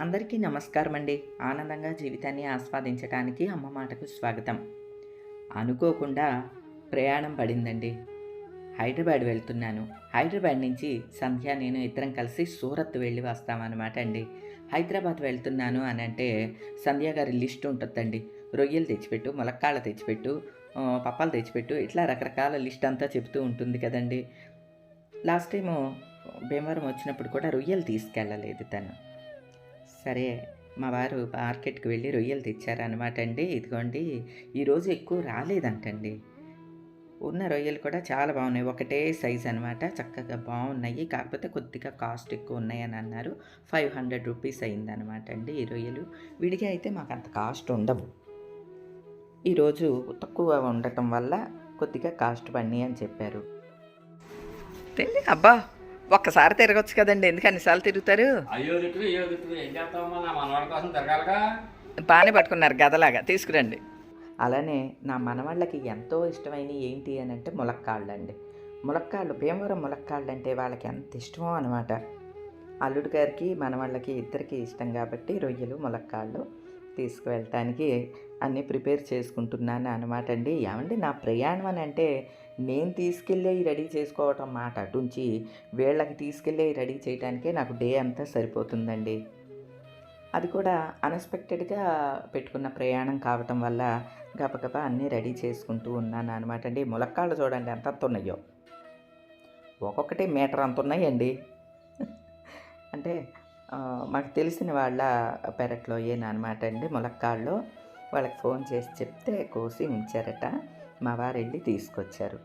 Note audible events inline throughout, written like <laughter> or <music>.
అందరికీ నమస్కారం అండి ఆనందంగా జీవితాన్ని ఆస్వాదించడానికి అమ్మ మాటకు స్వాగతం. అనుకోకుండా ప్రయాణం పడిందండి. హైదరాబాద్ వెళ్తున్నాను. హైదరాబాద్ నుంచి సంధ్య నేను ఇద్దరం కలిసి సూరత్ వెళ్ళి వస్తామన్నమాట అండి. హైదరాబాద్ వెళ్తున్నాను అని అంటే సంధ్య గారి లిస్ట్ ఉంటుందండి. రొయ్యలు తెచ్చిపెట్టు ములక్కాళ్ళ తెచ్చిపెట్టు పప్పాలు తెచ్చిపెట్టు ఇట్లా రకరకాల లిస్ట్ అంతా చెప్తూ ఉంటుంది కదండి. లాస్ట్ టైము భీమవరం వచ్చినప్పుడు కూడా రొయ్యలు తీసుకెళ్ళలేదు తను. సరే మా వారు మార్కెట్కి వెళ్ళి రొయ్యలు తెచ్చారనమాట అండి. ఇదిగోండి ఈరోజు ఎక్కువ రాలేదంటండి. ఉన్న రొయ్యలు కూడా చాలా బాగున్నాయి. ఒకటే సైజ్ అనమాట చక్కగా బాగున్నాయి. కాకపోతే కొద్దిగా కాస్ట్ ఎక్కువ ఉన్నాయని అన్నారు. ఫైవ్ హండ్రెడ్ రూపీస్ అయిందనమాట అండి ఈ రొయ్యలు. విడిగా అయితే మాకు అంత కాస్ట్ ఉండవు. ఈరోజు తక్కువ ఉండటం వల్ల కొద్దిగా కాస్ట్ పడినాయి అని చెప్పారు. అబ్బా! ఒక్కసారి తిరగచ్చు కదండి ఎందుకు అన్నిసార్లు తిరుగుతారు? బాగానే పట్టుకున్నారు గదలాగా తీసుకురండి. అలానే నా మనవాళ్ళకి ఎంతో ఇష్టమైన ఏంటి అని అంటే ములక్కాళ్ళు అండి ములక్కాళ్ళు భీమవరం ములక్కాళ్ళు అంటే వాళ్ళకి ఎంత ఇష్టమో అనమాట అల్లుడు గారికి మనవాళ్ళకి ఇద్దరికి ఇష్టం కాబట్టి రొయ్యలు ములక్కాళ్ళు తీసుకువెళ్ళటానికి అన్నీ ప్రిపేర్ చేసుకుంటున్నాను అనమాట అండి. ఏమండి నా ప్రయాణం అని అంటే నేను తీసుకెళ్ళే రెడీ చేసుకోవటం మాట అటుంచి వీళ్ళకి తీసుకెళ్ళే రెడీ చేయడానికే నాకు డే అంతా సరిపోతుందండి. అది కూడా అన్ఎక్స్పెక్టెడ్గా పెట్టుకున్న ప్రయాణం కావటం వల్ల గబగబా అన్నీ రెడీ చేసుకుంటూ ఉన్నాను అనమాట అండి. ములక్కాళ్ళు చూడండి ఎంత ఉన్నాయో. ఒక్కొక్కటి మీటర్ అంత ఉన్నాయండి. అంటే మాకు తెలిసిన వాళ్ళ పెరట్లో అనమాట అండి ములక్కాళ్ళు. వాళ్ళకి ఫోన్ చేసి చెప్తే కోసి ఉంచారట. మా వారు వెళ్ళి తీసుకొచ్చారు.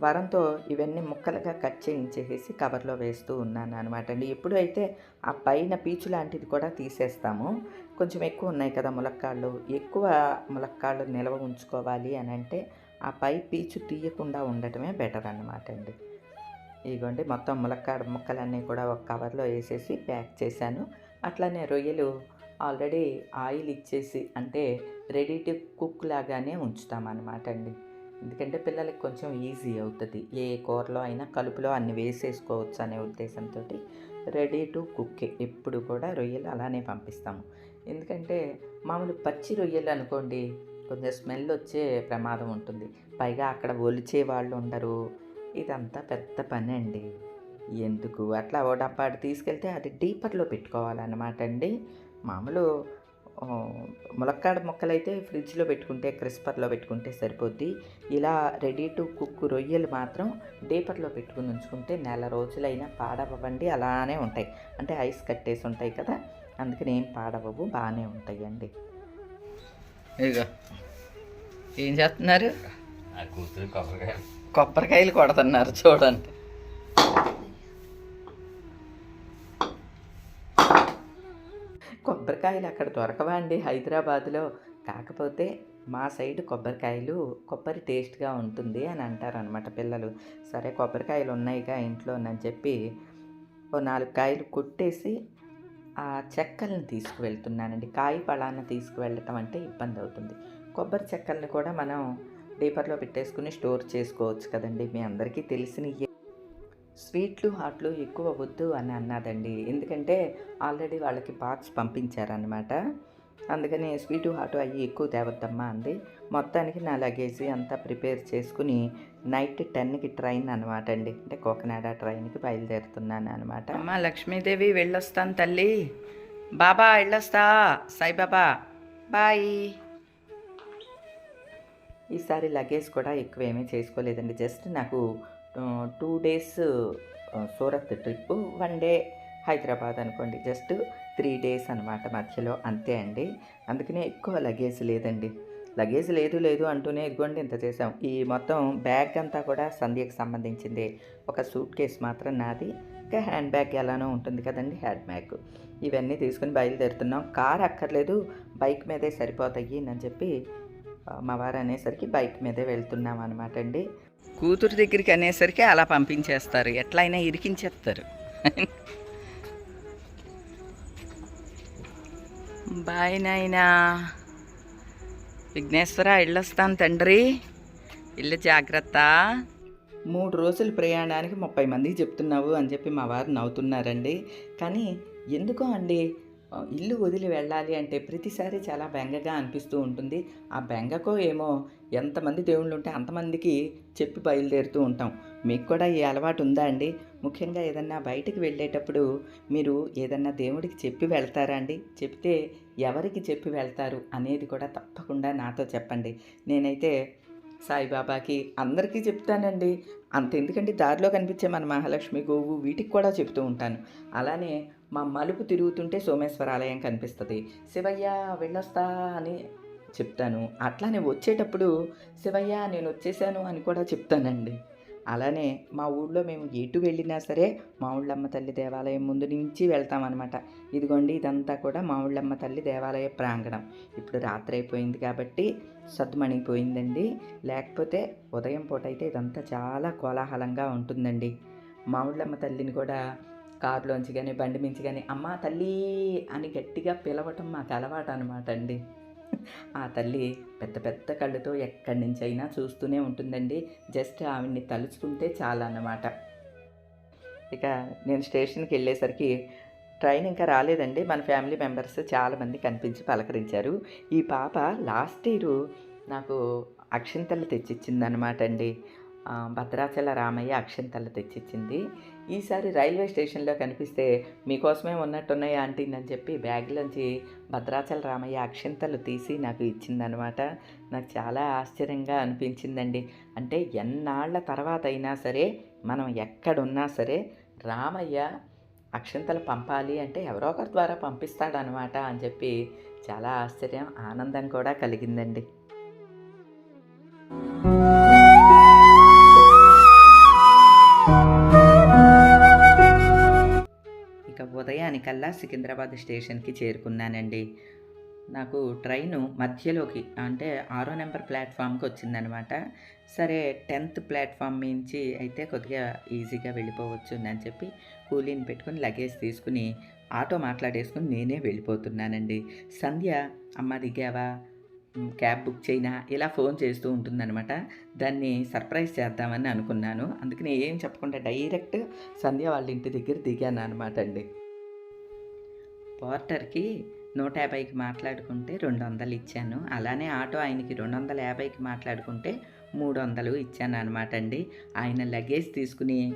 వరంతో ఇవన్నీ ముక్కలుగా కట్ చేయించేసి కవర్లో వేస్తూ ఉన్నాను అనమాట అండి. ఎప్పుడు అయితే ఆ పైన పీచు లాంటిది కూడా తీసేస్తాము. కొంచెం ఎక్కువ ఉన్నాయి కదా ములక్కాళ్ళు. ఎక్కువ ములక్కాళ్ళు నిల్వ ఉంచుకోవాలి అని అంటే ఆ పై పీచు తీయకుండా ఉండటమే బెటర్ అన్నమాట అండి. ఇదిగోండి మొత్తం ములక్కాడ ముక్కలన్నీ కూడా ఒక కవర్లో వేసేసి ప్యాక్ చేశాను. అట్లానే రొయ్యలు ఆల్రెడీ ఆయిల్ ఇచ్చేసి అంటే రెడీ టు కుక్ లాగానే ఉంచుతామన్నమాట అండి ఎందుకంటే పిల్లలకి కొంచెం ఈజీ అవుతుంది. ఏ కూరలో అయినా కలుపులో అన్ని వేసేసుకోవచ్చు అనే ఉద్దేశంతో రెడీ టు కుక్ ఎప్పుడు కూడా రొయ్యలు అలానే పంపిస్తాము. ఎందుకంటే మామూలు పచ్చి రొయ్యలు అనుకోండి కొంచెం స్మెల్ వచ్చే ప్రమాదం ఉంటుంది. పైగా అక్కడ ఒలిచే వాళ్ళు ఉండరు. ఇదంతా పెద్ద పని అండి ఎందుకు? అట్లా ఓ డబ్బాడు తీసుకెళ్తే అది డీపర్లో పెట్టుకోవాలన్నమాట అండి. మామూలు ములక్కాడ ముక్కలైతే ఫ్రిడ్జ్లో పెట్టుకుంటే క్రిస్పర్లో పెట్టుకుంటే సరిపోద్ది. ఇలా రెడీ టు కుక్ రొయ్యలు మాత్రం డీపర్లో పెట్టుకుని ఉంచుకుంటే నెల రోజులైనా పాడవ్వండి అలానే ఉంటాయి. అంటే ఐస్ కట్టేసి ఉంటాయి కదా అందుకని ఏం పాడవవు బాగానే ఉంటాయండి. ఇక ఏం చేస్తున్నారు? ఆ కూతురు కొబ్బరికాయలు కొడుతున్నారు చూడండి. కొబ్బరికాయలు అక్కడ దొరకవా అండి హైదరాబాద్లో? కాకపోతే మా సైడ్ కొబ్బరికాయలు కొబ్బరి టేస్ట్గా ఉంటుంది అని అంటారనమాట పిల్లలు. సరే కొబ్బరికాయలు ఉన్నాయిగా ఇంట్లోనని చెప్పి ఓ నాలుగు కాయలు కొట్టేసి ఆ చెక్కలను తీసుకువెళ్తున్నానండి. కాయ పళాన్ని తీసుకువెళ్ళటం అంటే ఇబ్బంది అవుతుంది. కొబ్బరి చెక్కలను కూడా మనం డీపర్లో పెట్టేసుకుని స్టోర్ చేసుకోవచ్చు కదండి. మీ అందరికీ తెలిసిన స్వీట్లు హాట్లు ఎక్కువ వద్దు అని అన్నదండి. ఎందుకంటే ఆల్రెడీ వాళ్ళకి బాక్స్ పంపించారనమాట అందుకని స్వీటు హాటు అవి ఎక్కువ తేవద్దమ్మా అంది. మొత్తానికి నా లగేజ్ అంతా ప్రిపేర్ చేసుకుని నైట్ టెన్కి ట్రైన్ అనమాట అండి. అంటే కోకనాడ ట్రైన్కి బయలుదేరుతున్నాను అనమాట అమ్మ లక్ష్మీదేవి వెళ్ళొస్తాను తల్లి. బాబా వెళ్ళొస్తా. సాయిబాబా బాయ్. ఈసారి లగేజ్ కూడా ఎక్కువ ఏమీ చేసుకోలేదండి. జస్ట్ నాకు two days Surat trip one day Hyderabad అనుకోండి. జస్ట్ త్రీ డేస్ అనమాట మధ్యలో అంతే అండి. అందుకనే ఎక్కువ లగేజ్ లేదండి. లగేజ్ లేదు లేదు అంటూనే ఇదిగోండి ఇంత చేసాం ఈ మొత్తం బ్యాగ్ అంతా కూడా సంధ్యకు సంబంధించింది. ఒక సూట్ కేస్ మాత్రం నాది. ఇంకా హ్యాండ్ బ్యాగ్ ఎలానో ఉంటుంది కదండి హ్యాండ్ బ్యాగ్. ఇవన్నీ తీసుకుని బయలుదేరుతున్నాం. కార్ అక్కర్లేదు బైక్ మీదే సరిపోతాయి అని చెప్పి మా వారు అనేసరికి బైక్ మీదే వెళ్తున్నాం అనమాట అండి. కూతురు దగ్గరికి అనేసరికి అలా పంపించేస్తారు. ఎట్లయినా ఇరికించేస్తారు. <laughs> బాయ్ నాయనా. విఘ్నేశ్వర వెళ్ళొస్తాను తండ్రి. ఇల్లు జాగ్రత్త. మూడు రోజుల ప్రయాణానికి ముప్పై మందికి చెప్తున్నావు అని చెప్పి మా వారు నవ్వుతున్నారండి. కానీ ఎందుకో అండి ఇల్లు వదిలి వెళ్ళాలి అంటే ప్రతిసారి చాలా బెంగగా అనిపిస్తూ ఉంటుంది. ఆ బెంగకో ఏమో ఎంతమంది దేవుళ్ళు ఉంటే అంతమందికి చెప్పి బయలుదేరుతూ ఉంటాం. మీకు కూడా ఈ అలవాటు ఉందా అండి? ముఖ్యంగా ఏదన్నా బయటికి వెళ్ళేటప్పుడు మీరు ఏదన్నా దేవుడికి చెప్పి వెళ్తారా అండి? చెప్తే ఎవరికి చెప్పి వెళ్తారు అనేది కూడా తప్పకుండా నాతో చెప్పండి. నేనైతే సాయిబాబాకి అందరికీ చెప్తానండి. అంత ఎందుకంటే దారిలో కనిపించే మన మహాలక్ష్మి గోవు వీటికి కూడా చెప్తూ ఉంటాను. అలానే మా మలుపు తిరుగుతుంటే సోమేశ్వర ఆలయం కనిపిస్తుంది. శివయ్య వెళ్ళొస్తా అని చెప్తాను. అట్లానే వచ్చేటప్పుడు శివయ్య నేను వచ్చేసాను అని కూడా చెప్తానండి. అలానే మా ఊళ్ళో మేము ఎటు వెళ్ళినా సరే మా ఊళ్ళమ్మ తల్లి దేవాలయం ముందు నుంచి వెళ్తామన్నమాట. ఇదిగోండి ఇదంతా కూడా మా ఊళ్ళమ్మ తల్లి దేవాలయ ప్రాంగణం. ఇప్పుడు రాత్రి అయిపోయింది కాబట్టి సద్దుమణిపోయిందండి లేకపోతే ఉదయం పూట అయితే ఇదంతా చాలా కోలాహలంగా ఉంటుందండి. మా ఊళ్ళమ్మ తల్లిని కూడా కారులోంచి కానీ బండి మించి కానీ అమ్మ తల్లి అని గట్టిగా పిలవటం మాకు అలవాటు అనమాట అండి. ఆ తల్లి పెద్ద పెద్ద కళ్ళతో ఎక్కడి నుంచి అయినా చూస్తూనే ఉంటుందండి. జస్ట్ ఆవిడ్ని తలుచుకుంటే చాలా అన్నమాట ఇక నేను స్టేషన్కి వెళ్ళేసరికి ట్రైన్ ఇంకా రాలేదండి. మన ఫ్యామిలీ మెంబర్స్ చాలామంది కనిపించి పలకరించారు. ఈ పాప లాస్ట్ ఇయర్ నాకు అక్షింతలు తెచ్చిచ్చిందనమాట అండి. భద్రాచల రామయ్య అక్షింతలు తెచ్చిచ్చింది. ఈసారి రైల్వే స్టేషన్లో కనిపిస్తే మీకోసమే ఉన్నట్టున్నాయి ఆంటీ అని చెప్పి బ్యాగ్లోంచి భద్రాచల రామయ్య అక్షింతలు తీసి నాకు ఇచ్చిందనమాట నాకు చాలా ఆశ్చర్యంగా అనిపించిందండి. అంటే ఎన్నాళ్ళ తర్వాత అయినా సరే మనం ఎక్కడున్నా సరే రామయ్య అక్షంతలు పంపాలి అంటే ఎవరో ఒకరి ద్వారా పంపిస్తాడనమాట అని చెప్పి చాలా ఆశ్చర్యం ఆనందం కూడా కలిగిందండి. కల్లా సికింద్రాబాద్ స్టేషన్కి చేరుకున్నానండి. నాకు ట్రైను మధ్యలోకి అంటే ఆరో నెంబర్ ప్లాట్ఫామ్కి వచ్చిందనమాట. సరే టెన్త్ ప్లాట్ఫామ్ నుంచి అయితే కొద్దిగా ఈజీగా వెళ్ళిపోవచ్చు అని చెప్పి కూలీని పెట్టుకుని లగేజ్ తీసుకుని ఆటో మాట్లాడేసుకుని నేనే వెళ్ళిపోతున్నానండి. సంధ్య అమ్మ దిగావా? క్యాబ్ బుక్ చేయనా? ఇలా ఫోన్ చేస్తూ ఉంటుందన్నమాట దాన్ని సర్ప్రైజ్ చేద్దామని అనుకున్నాను. అందుకని ఏం చెప్పకుండా డైరెక్ట్ సంధ్య వాళ్ళ ఇంటి దగ్గర దిగాను అనమాట అండి. పోర్టర్కి నూట యాభైకి మాట్లాడుకుంటే రెండు వందలు ఇచ్చాను. అలానే ఆటో ఆయనకి రెండు వందల యాభైకి మాట్లాడుకుంటే మూడు వందలు ఇచ్చాను అనమాట అండి. ఆయన లగేజ్ తీసుకుని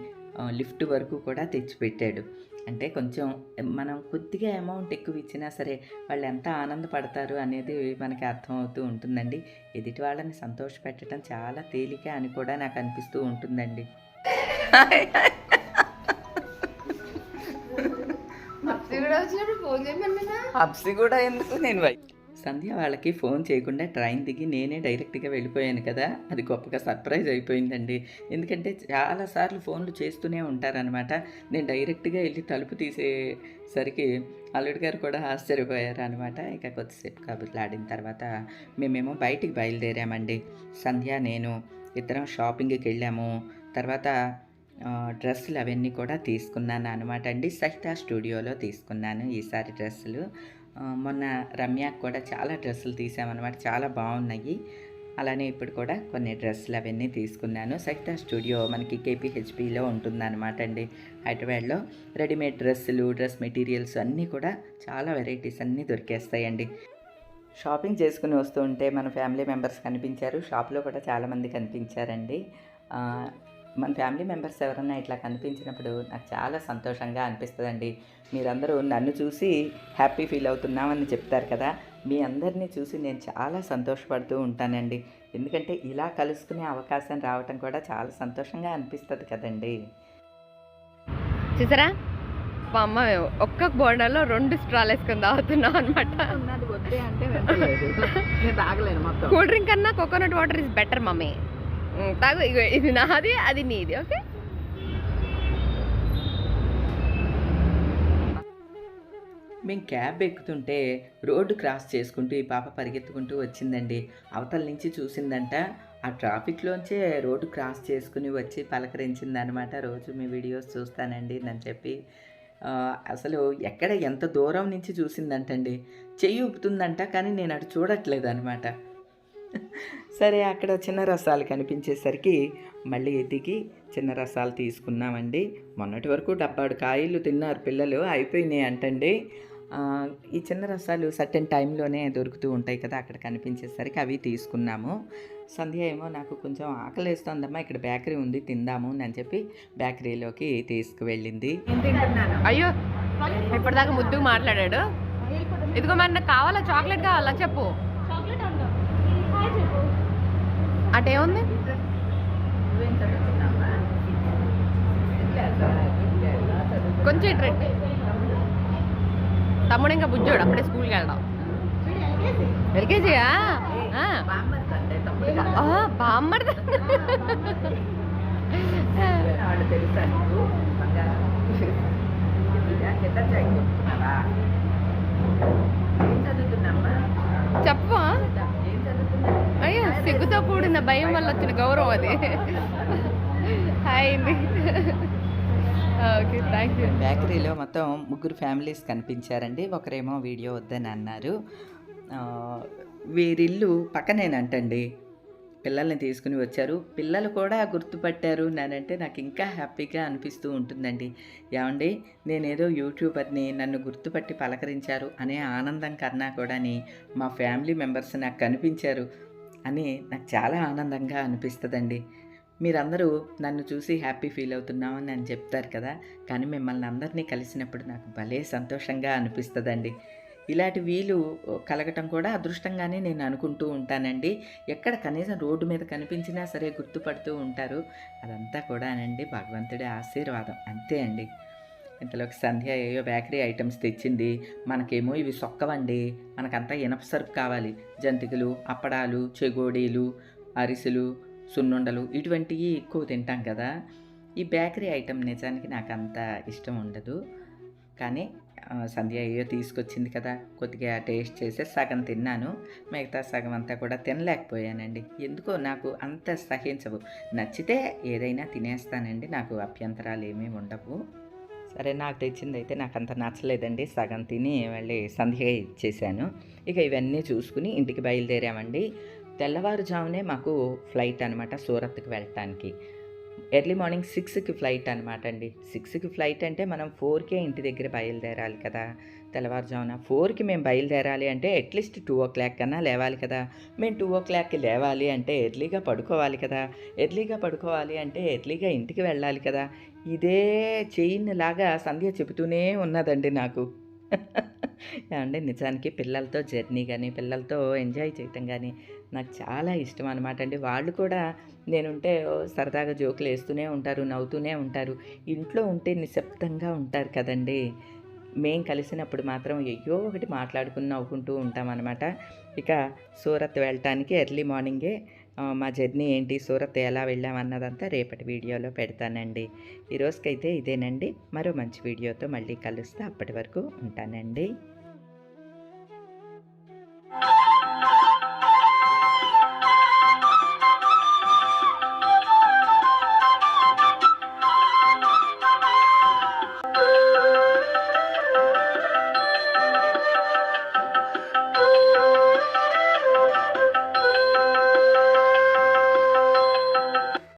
లిఫ్ట్ వరకు కూడా తెచ్చిపెట్టాడు. అంటే కొంచెం మనం కొద్దిగా అమౌంట్ ఎక్కువ ఇచ్చినా సరే వాళ్ళు ఎంత ఆనందపడతారు అనేది మనకి అర్థమవుతూ ఉంటుందండి. ఎదుటి వాళ్ళని సంతోషపెట్టడం చాలా తేలిక అని కూడా నాకు అనిపిస్తూ ఉంటుందండి. <laughs> అప్సి కూడా ఎందుకు నేను వై సంధ్య వాళ్ళకి ఫోన్ చేయకుండా ట్రైన్ దిగి నేనే డైరెక్ట్గా వెళ్ళిపోయాను కదా. అది గొప్పగా సర్ప్రైజ్ అయిపోయిందండి. ఎందుకంటే చాలాసార్లు ఫోన్లు చేస్తూనే ఉంటారనమాట నేను డైరెక్ట్గా వెళ్ళి తలుపు తీసేసరికి అల్లుడి గారు కూడా ఆశ్చర్యపోయారు అనమాట ఇక కొద్దిసేపు కబుర్లాడిన తర్వాత మేమేమో బయటికి బయలుదేరామండి. సంధ్య నేను ఇద్దరం షాపింగ్కి వెళ్ళాము. తర్వాత డ్రెస్సులు అవన్నీ కూడా తీసుకున్నాను అనమాట అండి. సహిత స్టూడియోలో తీసుకున్నాను ఈసారి డ్రెస్సులు. మొన్న రమ్యకు కూడా చాలా డ్రెస్సులు తీసామన్నమాట చాలా బాగున్నాయి. అలానే ఇప్పుడు కూడా కొన్ని డ్రెస్సులు అవన్నీ తీసుకున్నాను. సహిత స్టూడియో మనకి కేపీహెచ్పిలో ఉంటుందన్నమాట అండి. హైదరాబాద్లో రెడీమేడ్ డ్రెస్సులు డ్రెస్ మెటీరియల్స్ అన్నీ కూడా చాలా వెరైటీస్ అన్నీ దొరికేస్తాయండి. షాపింగ్ చేసుకుని వస్తూ ఉంటే మన ఫ్యామిలీ మెంబర్స్ కనిపించారు. షాప్లో కూడా చాలామంది కనిపించారండి. మన ఫ్యామిలీ మెంబర్స్ ఎవరన్నా ఇట్లా కనిపించినప్పుడు నాకు చాలా సంతోషంగా అనిపిస్తుందండి. మీరందరూ నన్ను చూసి హ్యాపీ ఫీల్ అవుతున్నామని చెప్తారు కదా మీ అందరినీ చూసి నేను చాలా సంతోషపడుతూ ఉంటానండి. ఎందుకంటే ఇలా కలుసుకునే అవకాశం రావటం కూడా చాలా సంతోషంగా అనిపిస్తుంది కదండి. చూసారా? మా అమ్మ ఒక్క బోండాలో రెండు స్ట్రాలు వేసుకొని తాగుతున్నాం అనమాట కూల్ డ్రింక్ కన్నా coconut water is better mummy. తాగు ఇది నాది అది నీది ఓకే మేము క్యాబ్ ఎక్కుతుంటే రోడ్డు క్రాస్ చేసుకుంటూ ఈ పాప పరిగెత్తుకుంటూ వచ్చిందండి. అవతల నుంచి చూసిందంట ఆ ట్రాఫిక్లోంచే రోడ్డు క్రాస్ చేసుకుని వచ్చి పలకరించింది అనమాట రోజు మీ వీడియోస్ చూస్తానండి అని చెప్పి. అసలు ఎక్కడ ఎంత దూరం నుంచి చూసిందంటండి. చెయ్యి ఊపుతుందంట కానీ నేను అటు చూడట్లేదు అనమాట సరే అక్కడ చిన్న రసాలు కనిపించేసరికి మళ్ళీ ఎదిగి చిన్న రసాలు తీసుకున్నామండి. మొన్నటి వరకు డబ్బాడు కాయలు తిన్నారు పిల్లలు అయిపోయినాయి అంటండి. ఈ చిన్న రసాలు సర్టెన్ టైంలోనే దొరుకుతూ ఉంటాయి కదా అక్కడ కనిపించేసరికి అవి తీసుకున్నాము. సంధ్య ఏమో నాకు కొంచెం ఆకలి వేస్తోందమ్మా ఇక్కడ బేకరీ ఉంది తిందాము అని చెప్పి బేకరీలోకి తీసుకువెళ్ళింది. అయ్యో ఇప్పటిదాకా ముద్దుగా మాట్లాడాడు. ఇదిగో మరి నాకు కావాలా చాక్లెట్ కావాలా చెప్పు. అటేముంది కొంచెం ఇటు తమ్ముడు ఇంకా బుజ్జోడు అప్పుడే స్కూల్కి వెళ్ళడం ఎల్కేజీయా బామ్మడి తెలుసా నీకు బంగారం ఇదా కింద చదువుతున్నావా ఏం చదువుతున్నామ్మా చెప్పు ఏం చదువుతున్నా అయ్యో సిగ్గుతో కూడిన భయం వల్ల వచ్చిన గౌరవం అది. హాయ్ అండి. ఓకే థ్యాంక్ యూ బేకరీలో మొత్తం ముగ్గురు ఫ్యామిలీస్ కనిపించారండి. ఒకరేమో వీడియో వద్దని అన్నారు. వీరిల్లు పక్కనేనంటండి. పిల్లల్ని తీసుకుని వచ్చారు. పిల్లలు కూడా గుర్తుపట్టారు నానంటే నాకు ఇంకా హ్యాపీగా అనిపిస్తూ ఉంటుందండి. ఏమండి నేనేదో యూట్యూబర్ని నన్ను గుర్తుపట్టి పలకరించారు అనే ఆనందం కన్నా కూడాని మా ఫ్యామిలీ మెంబర్స్ నాకు కనిపించారు. అని నాకు చాలా ఆనందంగా అనిపిస్తుందండి. మీరందరూ నన్ను చూసి హ్యాపీ ఫీల్ అవుతున్నామని అని చెప్తారు కదా కానీ మిమ్మల్ని అందరినీ కలిసినప్పుడు నాకు భలే సంతోషంగా అనిపిస్తుందండి. ఇలాంటి వీలు కలగటం కూడా అదృష్టంగానే నేను అనుకుంటూ ఉంటానండి. ఎక్కడ కనీసం రోడ్డు మీద కనిపించినా సరే గుర్తుపడుతూ ఉంటారు. అదంతా కూడానండి భగవంతుడి ఆశీర్వాదం. అంతే అండి. ఇంతలోకి సంధ్య ఏయో బేకరీ ఐటమ్స్ తెచ్చింది. మనకేమో ఇవి సొక్కవండి. మనకంతా ఇనప సరుకు కావాలి. జంతికలు అప్పడాలు చెగోడీలు అరిసెలు సున్నుండలు ఇటువంటివి ఎక్కువ తింటాం కదా. ఈ బేకరీ ఐటమ్ నిజానికి నాకు అంత ఇష్టం ఉండదు. కానీ సంధ్య అయ్యో తీసుకొచ్చింది కదా. కొద్దిగా టేస్ట్ చేసి సగం తిన్నాను. మిగతా సగం అంతా కూడా తినలేకపోయానండి. ఎందుకో నాకు అంత సహించవు. నచ్చితే ఏదైనా తినేస్తానండి. నాకు అభ్యంతరాలు ఏమీ ఉండవు. సరే నాకు తెచ్చింది అయితే నాకు అంత నచ్చలేదండి. సగం తిని మళ్ళీ సంధ్యగా ఇచ్చేసాను. ఇక ఇవన్నీ చూసుకుని ఇంటికి బయలుదేరామండి. తెల్లవారుజామునే మాకు ఫ్లైట్ అనమాట సూరత్కి వెళ్ళటానికి. ఎర్లీ మార్నింగ్ సిక్స్కి ఫ్లైట్ అనమాట అండి సిక్స్కి ఫ్లైట్ అంటే మనం ఫోర్కే ఇంటి దగ్గర బయలుదేరాలి కదా. తెల్లవారుజామున ఫోర్కి మేము బయలుదేరాలి అంటే అట్లీస్ట్ టూ ఓ క్లాక్ కన్నా లేవాలి కదా. మేము టూ ఓ క్లాక్కి లేవాలి అంటే ఎర్లీగా పడుకోవాలి కదా. ఎర్లీగా పడుకోవాలి అంటే ఎర్లీగా ఇంటికి వెళ్ళాలి కదా. ఇదే చైన్ లాగా సంధ్య చెబుతూనే ఉన్నదండి నాకు. అంటే నిజానికి పిల్లలతో జర్నీ కానీ పిల్లలతో ఎంజాయ్ చేయటం కానీ నాకు చాలా ఇష్టం అనమాట అండి. వాళ్ళు కూడా నేనుంటే సరదాగా జోకులు వేస్తూనే ఉంటారు నవ్వుతూనే ఉంటారు. ఇంట్లో ఉంటే నిశ్శబ్దంగా ఉంటారు కదండి. మేం కలిసినప్పుడు మాత్రం అయ్యో ఒకటి మాట్లాడుకుని నవ్వుకుంటూ ఉంటామన్నమాట ఇక సూరత్ వెళ్ళటానికి ఎర్లీ మార్నింగే మా జర్నీ ఏంటి సూరత్ ఎలా వెళ్ళామన్నదంతా రేపటి వీడియోలో పెడతానండి. ఈ రోజుకైతే ఇదేనండి. మరో మంచి వీడియోతో మళ్ళీ కలుస్తా. అప్పటి వరకు ఉంటానండి.